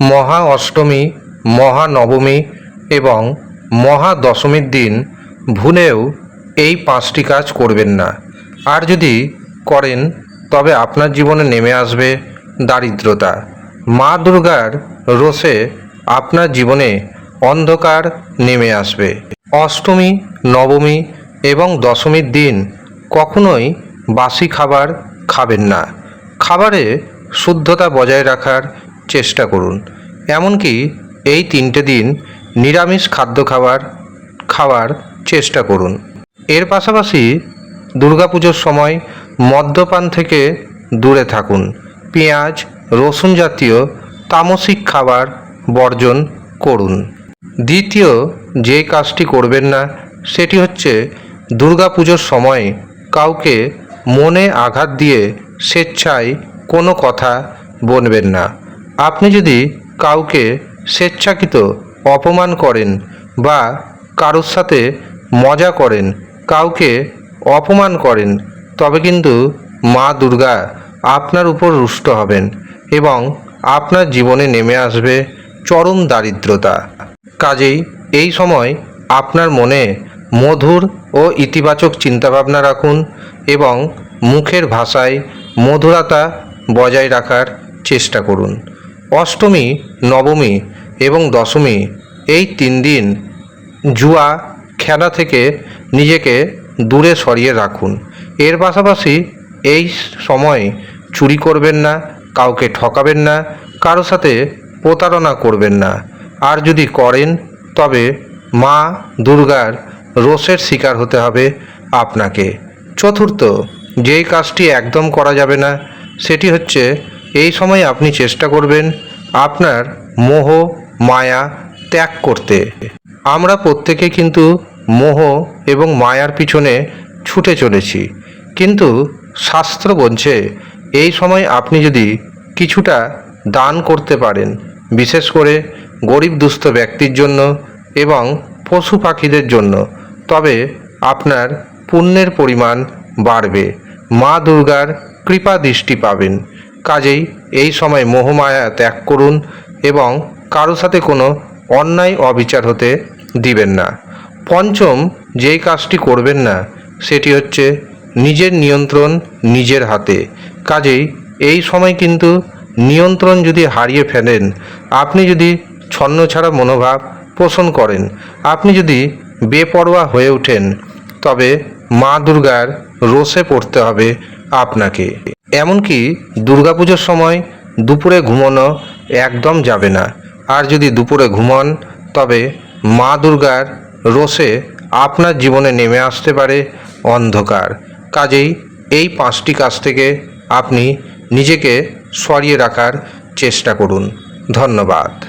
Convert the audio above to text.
মহা অষ্টমী মহানবমী এবং মহা দশমীর দিন ভুলেও এই পাঁচটি কাজ করবেন না। আর যদি করেন, তবে আপনার জীবনে নেমে আসবে দারিদ্রতা। মা দুর্গার রোষে আপনার জীবনে অন্ধকার নেমে আসবে। অষ্টমী, নবমী এবং দশমীর দিন কখনোই বাসি খাবার খাবেন না। খাবারে শুদ্ধতা বজায় রাখার চেষ্টা করুন। এমনকি এই তিনটে দিন নিরামিষ খাদ্য খাবার খাওয়ার চেষ্টা করুন। এর পাশাপাশি দুর্গাপুজোর সময় মদ্যপান থেকে দূরে থাকুন। পেঁয়াজ, রসুন জাতীয় তামসিক খাবার বর্জন করুন। দ্বিতীয় যে কাজটি করবেন না, সেটি হচ্ছে দুর্গাপুজোর সময় কাউকে মনে আঘাত দিয়ে স্বেচ্ছায় কোনো কথা বলবেন না। আপনি যদি কাউকে স্বেচ্ছাকৃত অপমান করেন বা কারোর সাথে মজা করেন, কাউকে অপমান করেন, তবে কিন্তু মা দুর্গা আপনার উপর রুষ্ট হবেন এবং আপনার জীবনে নেমে আসবে চরম দারিদ্রতা। কাজেই এই সময় আপনার মনে মধুর ও ইতিবাচক চিন্তাভাবনা রাখুন এবং মুখের ভাষায় মধুরতা বজায় রাখার চেষ্টা করুন। অষ্টমী, নবমী এবং দশমী এই তিন দিন জুয়া, খেলা থেকে নিজেকে দূরে সরিয়ে রাখুন। এর পাশাপাশি এই সময় চুরি করবেন না, কাউকে ঠকাবেন না, কারও সাথে প্রতারণা করবেন না। আর যদি করেন, তবে মা দুর্গার রোষের শিকার হতে হবে আপনাকে। চতুর্থ, যেই কাজটি একদম করা যাবে না, সেটি হচ্ছে এই সময় আপনি চেষ্টা করবেন আপনার মোহ, মায়া ত্যাগ করতে। আমরা প্রত্যেকে কিন্তু মোহ এবং মায়ার পিছনে ছুটে চলেছি। কিন্তু শাস্ত্র বলছে, এই সময় আপনি যদি কিছুটা দান করতে পারেন, বিশেষ করে গরিব দুস্থ ব্যক্তির জন্য এবং পশু পাখিদের জন্য, তবে আপনার পুণ্যের পরিমাণ বাড়বে। মা দুর্গার কৃপা দৃষ্টি পাবেন। কাজেই এই সময় মোহমায়া ত্যাগ করুন এবং কারও সাথে কোনো অন্যায় অবিচার হতে দিবেন না। পঞ্চম, যেই কাজটি করবেন না, সেটি হচ্ছে নিজের নিয়ন্ত্রণ নিজের হাতে। কাজেই এই সময় কিন্তু নিয়ন্ত্রণ যদি হারিয়ে ফেলেন, আপনি যদি ছন্নছাড়া মনোভাব পোষণ করেন, আপনি যদি বেপরোয়া হয়ে ওঠেন, তবে মা দুর্গার রোষে পড়তে হবে আপনাকে। এমনকি দুর্গাপুজোর সময় দুপুরে ঘুমানো একদম যাবে না। আর যদি দুপুরে ঘুমান, তবে মা দুর্গার রোষে আপনার জীবনে নেমে আসতে পারে অন্ধকার। কাজেই এই পাঁচটি কাজ থেকে আপনি নিজেকে সরিয়ে রাখার চেষ্টা করুন। ধন্যবাদ।